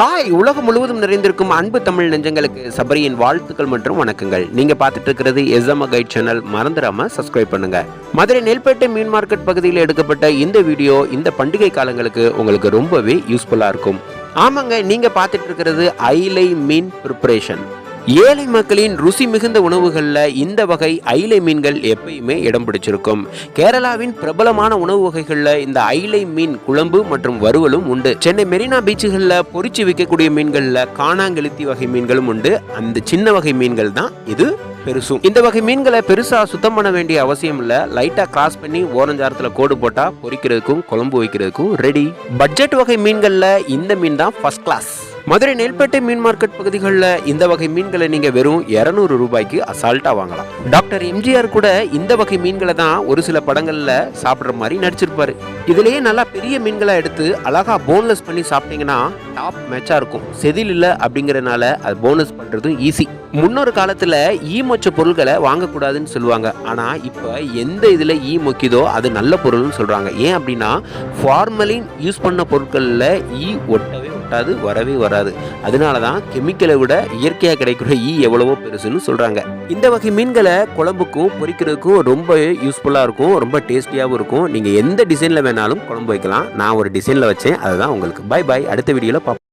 Hi உலகம் முழுவதும் நிறைந்திருக்கும் அன்பு தமிழ் நெஞ்சங்களுக்கு சபரியின் வாழ்த்துக்கள் மற்றும் வணக்கங்கள். நீங்க பார்த்துட்டு இருக்கிறது எஸ்எம் கைட் சேனல் மறந்துடாம சப்ஸ்கிரைப் பண்ணுங்க. மதுரை நெல்பேட்டை மீன் மார்க்கெட் பகுதியில் எடுக்கப்பட்ட இந்த வீடியோ இந்த பண்டிகை காலங்களுக்கு உங்களுக்கு ரொம்பவே யூஸ்ஃபுல்லா இருக்கும். ஆமாங்க நீங்க பார்த்துட்டு இருக்கிறது ஐலை மீன் ப்ரிப்பரேஷன் ஏழை மக்களின் ருசி மிகுந்த உணவுகளில் இந்த வகை ஐலை மீன்கள் எப்பயுமே இடம் பிடிச்சிருக்கும். கேரளாவின் பிரபலமான உணவு வகைகளில் இந்த ஐலை மீன் குழம்பு மற்றும் வறுவலும் உண்டு. சென்னை மெரினா பீச்சுகளில் பொறிச்சு விற்கக்கூடிய மீன்களில் காணாங்கெளுத்தி வகை மீன்களும் உண்டு. அந்த சின்ன வகை மீன்கள் தான் இது பெருசும். இந்த வகை மீன்களை பெருசா சுத்தம் பண்ண வேண்டிய அவசியம் இல்ல. லைட்டா கிராஸ் பண்ணி ஓரஞ்சாரத்துல கோடு போட்டா பொறிக்கிறதுக்கும் குழம்பு வைக்கிறதுக்கும் ரெடி பட்ஜெட் வகை மீன்கள்ல இந்த மீன் தான் ஃபர்ஸ்ட் கிளாஸ் மதுரை நெல்பேட்டை மீன் மார்க்கெட் பகுதிகளில் இந்த வகை மீன்களை நீங்கள் வெறும் 200 ரூபாய்க்கு அசால்ட்டாக வாங்கலாம். டாக்டர் எம்ஜிஆர் கூட இந்த வகை மீன்களை தான் ஒரு சில படங்களில் சாப்பிட்ற மாதிரி நடிச்சிருப்பாரு. இதுலேயே நல்லா பெரிய மீன்களை எடுத்து அழகா போன்லெஸ் பண்ணி சாப்பிட்டீங்கன்னா டாப் மேட்சாக இருக்கும். செதில் இல்லை அப்படிங்கறதுனால அது போனஸ் பண்ணுறதும் ஈஸி முன்னொரு காலத்தில் ஈ மொச்ச பொருட்களை வாங்கக்கூடாதுன்னு சொல்லுவாங்க. ஆனால் இப்போ எந்த இதில் ஈ மொக்கிதோ அது நல்ல பொருள்னு சொல்கிறாங்க ஏன் அப்படின்னா ஃபார்மலின் யூஸ் பண்ண பொருட்களில் ஈ ஒட்டவே ஒட்டாது வரவே வராது. அதனால தான் கெமிக்கலை விட இயற்கையாக கிடைக்கிற ஈ e எவ்வளவோ பெருசுன்னு சொல்றாங்க. இந்த வகை மீன்களை குழம்புக்கும் பொரிக்கிறதுக்கும் ரொம்ப யூஸ்ஃபுல்லாக இருக்கும் ரொம்ப டேஸ்டியாகவும் இருக்கும். நீங்கள் எந்த டிசைனில் வேணாலும் குழம்பு வைக்கலாம். நான் ஒரு டிசைனில் வச்சேன். அதுதான் உங்களுக்கு. பை பாய் அடுத்த வீடியோவில் பார்ப்போம்